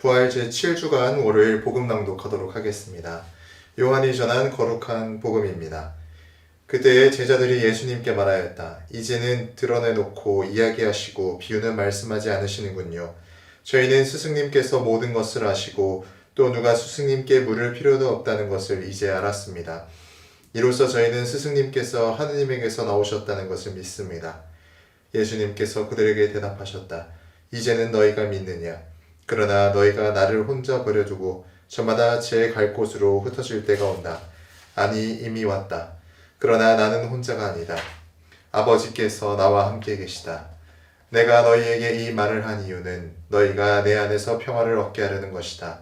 부활 제7주간 월요일 복음 낭독하도록 하겠습니다. 요한이 전한 거룩한 복음입니다. 그때에 제자들이 예수님께 말하였다. 이제는 드러내놓고 이야기하시고 비유는 말씀하지 않으시는군요. 저희는 스승님께서 모든 것을 아시고 또 누가 스승님께 물을 필요도 없다는 것을 이제 알았습니다. 이로써 저희는 스승님께서 하느님에게서 나오셨다는 것을 믿습니다. 예수님께서 그들에게 대답하셨다. 이제는 너희가 믿느냐? 그러나 너희가 나를 혼자 버려두고 저마다 제 갈 곳으로 흩어질 때가 온다. 아니 이미 왔다. 그러나 나는 혼자가 아니다. 아버지께서 나와 함께 계시다. 내가 너희에게 이 말을 한 이유는 너희가 내 안에서 평화를 얻게 하려는 것이다.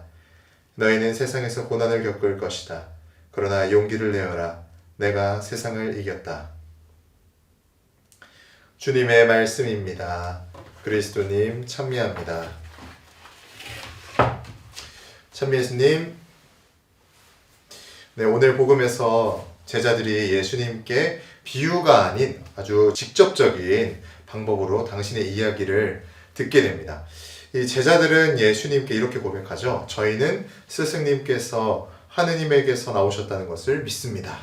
너희는 세상에서 고난을 겪을 것이다. 그러나 용기를 내어라. 내가 세상을 이겼다. 주님의 말씀입니다. 그리스도님 찬미합니다. 찬미 예수님. 네, 오늘 복음에서 제자들이 예수님께 비유가 아닌 아주 직접적인 방법으로 당신의 이야기를 듣게 됩니다. 이 제자들은 예수님께 이렇게 고백하죠. 저희는 스승님께서 하느님에게서 나오셨다는 것을 믿습니다.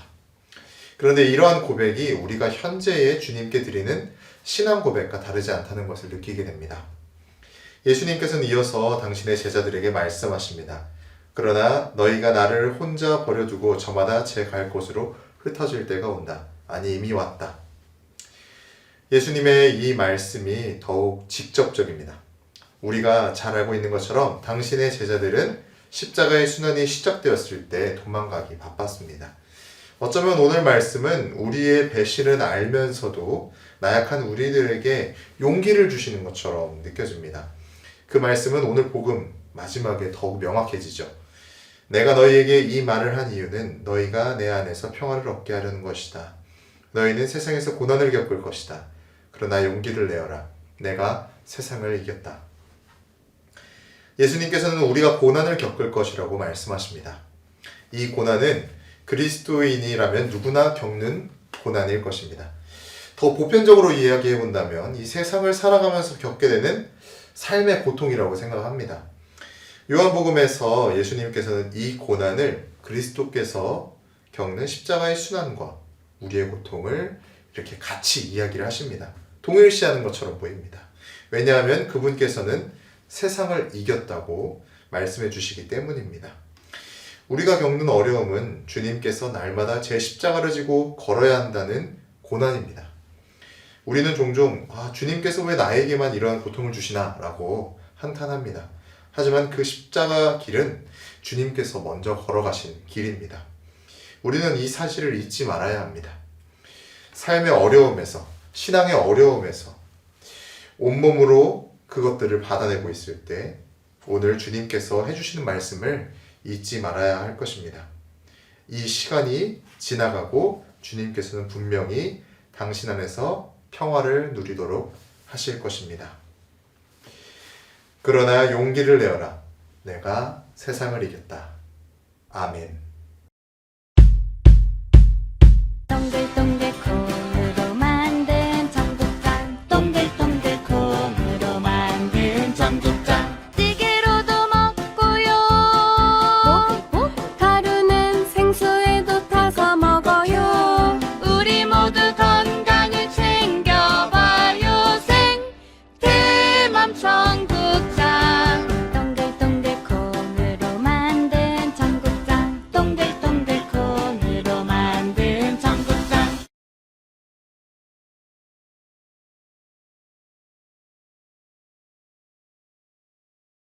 그런데 이러한 고백이 우리가 현재의 주님께 드리는 신앙 고백과 다르지 않다는 것을 느끼게 됩니다. 예수님께서는 이어서 당신의 제자들에게 말씀하십니다. 그러나 너희가 나를 혼자 버려두고 저마다 제 갈 곳으로 흩어질 때가 온다. 아니 이미 왔다. 예수님의 이 말씀이 더욱 직접적입니다. 우리가 잘 알고 있는 것처럼 당신의 제자들은 십자가의 순환이 시작되었을 때 도망가기 바빴습니다. 어쩌면 오늘 말씀은 우리의 배신을 알면서도 나약한 우리들에게 용기를 주시는 것처럼 느껴집니다. 그 말씀은 오늘 복음 마지막에 더욱 명확해지죠. 내가 너희에게 이 말을 한 이유는 너희가 내 안에서 평화를 얻게 하려는 것이다. 너희는 세상에서 고난을 겪을 것이다. 그러나 용기를 내어라. 내가 세상을 이겼다. 예수님께서는 우리가 고난을 겪을 것이라고 말씀하십니다. 이 고난은 그리스도인이라면 누구나 겪는 고난일 것입니다. 더 보편적으로 이야기해 본다면 이 세상을 살아가면서 겪게 되는 삶의 고통이라고 생각합니다. 요한복음에서 예수님께서는 이 고난을 그리스도께서 겪는 십자가의 순환과 우리의 고통을 이렇게 같이 이야기를 하십니다. 동일시하는 것처럼 보입니다. 왜냐하면 그분께서는 세상을 이겼다고 말씀해 주시기 때문입니다. 우리가 겪는 어려움은 주님께서 날마다 제 십자가를 지고 걸어야 한다는 고난입니다. 우리는 종종 아, 주님께서 왜 나에게만 이러한 고통을 주시나라고 한탄합니다. 하지만 그 십자가 길은 주님께서 먼저 걸어가신 길입니다. 우리는 이 사실을 잊지 말아야 합니다. 삶의 어려움에서, 신앙의 어려움에서 온몸으로 그것들을 받아내고 있을 때 오늘 주님께서 해주시는 말씀을 잊지 말아야 할 것입니다. 이 시간이 지나가고 주님께서는 분명히 당신 안에서 평화를 누리도록 하실 것입니다. 그러나 용기를 내어라. 내가 세상을 이겼다. 아멘.